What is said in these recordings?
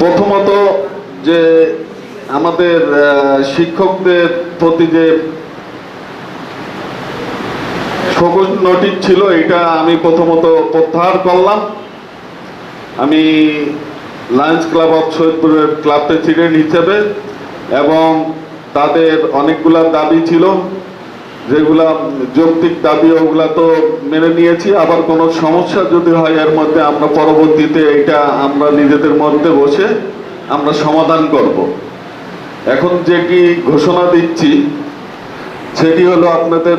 প্রথমত যে আমাদের শিক্ষকদের প্রতি যে সবুজ নোটিশ ছিল, এটা আমি প্রথমত প্রত্যাহার করলাম। আমি লায়ন্স ক্লাব অফ সৈয়দপুরের ক্লাব প্রেসিডেন্ট হিসেবে এবং তাদের অনেকগুলা দাবি ছিল। যেগুলা যৌক্তিক দাবি, ওগুলা তো মেনে নিয়েছি। আবার কোনো সমস্যা যদি হয়, এর মধ্যে আমরা পরবর্তীতে এটা আমরা নিজেদের মধ্যে বসে আমরা সমাধান করব। এখন যে কি ঘোষণা দিচ্ছি, সেটি হলো আপনাদের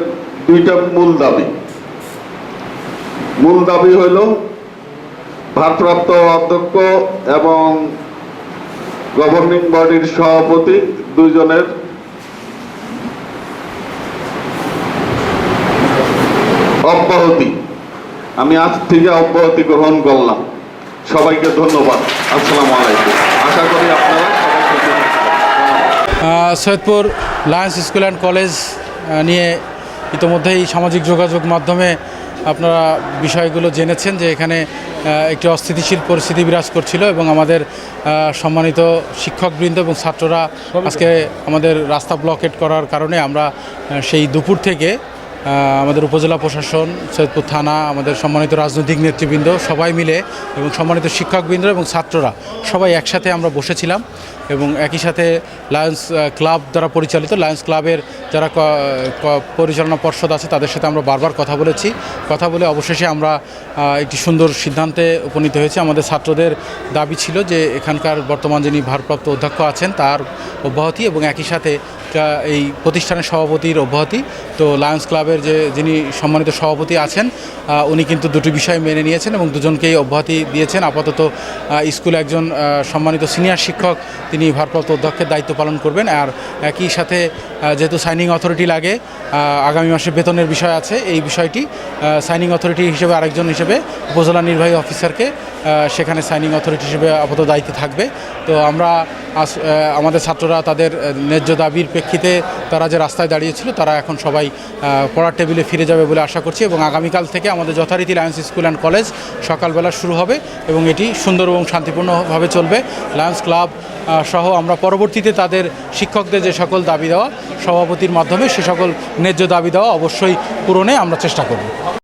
দুইটা মূল দাবি। মূল দাবি হলো ভারপ্রাপ্ত অধ্যক্ষ এবং গভর্নিং বডির সভাপতি দুইজনের অব্যাহতি। আমি আজ থেকে অব্যাহতি গ্রহণ করলাম। সবাইকে ধন্যবাদ। আসসালামু আলাইকুম। আশা করি আপনারা Saidpur Lions school and college নিয়ে ইতোমধ্যেই সামাজিক যোগাযোগ মাধ্যমে আপনারা বিষয়গুলো জেনেছেন যে এখানে একটি অস্থিতিশীল পরিস্থিতি বিরাজ করছিল এবং আমাদের সম্মানিত শিক্ষকবৃন্দ এবং ছাত্ররা আজকে আমাদের রাস্তা ব্লকেট করার কারণে আমরা সেই দুপুর থেকে আমাদের উপজেলা প্রশাসন, সৈয়দপুর থানা, আমাদের সম্মানিত রাজনৈতিক নেতৃবৃন্দ, সবাই মিলে এবং সম্মানিত শিক্ষকবৃন্দ এবং ছাত্ররা সবাই একসাথে আমরা বসেছিলাম এবং একই সাথে লায়ন্স ক্লাব দ্বারা পরিচালিত লায়ন্স ক্লাবের যারা পরিচালনা পর্ষদ আছে, তাদের সাথে আমরা বারবার কথা বলেছি। কথা বলে অবশেষে আমরা একটি সুন্দর সিদ্ধান্তে উপনীত হয়েছি। আমাদের ছাত্রদের দাবি ছিল যে এখানকার বর্তমান যিনি ভারপ্রাপ্ত অধ্যক্ষ আছেন, তার অব্যাহতি এবং একই সাথে এই প্রতিষ্ঠানের সভাপতির অব্যাহতি। তো লায়ন্স ক্লাবের যে, যিনি সম্মানিত সভাপতি আছেন উনি কিন্তু দুটি বিষয় মেনে নিয়েছেন এবং দুজনকেই অব্যাহতি দিয়েছেন। আপাতত স্কুলে একজন সম্মানিত সিনিয়র শিক্ষক, তিনি ভারপ্রাপ্ত অধ্যক্ষের দায়িত্ব পালন করবেন। আর একই সাথে যেহেতু সাইনিং অথরিটি লাগে আগামী মাসে বেতনের বিষয় আছে, এই বিষয়টি সাইনিং অথরিটি হিসেবে আরেকজন হিসেবে, উপজেলা নির্বাহী অফিসারকে সেখানে সাইনিং অথরিটি হিসেবে আপাতত দায়িত্বে থাকবে। তো আমরা আমাদের ছাত্ররা তাদের ন্যায্য দাবির প্রেক্ষিতে তারা যে রাস্তায় দাঁড়িয়েছিল, তারা এখন সবাই পড়ার টেবিলে ফিরে যাবে বলে আশা করছি এবং আগামীকাল থেকে আমাদের যথারীতি লায়ন্স স্কুল অ্যান্ড কলেজ সকালবেলা শুরু হবে এবং এটি সুন্দর এবং শান্তিপূর্ণভাবে চলবে। লায়ন্স ক্লাব সহ আমরা পরবর্তীতে তাদের শিক্ষকদের যে সকল দাবি দেওয়া, সভাপতির মাধ্যমে সে সকল ন্যায্য দাবি দেওয়া অবশ্যই পূরণে আমরা চেষ্টা করব।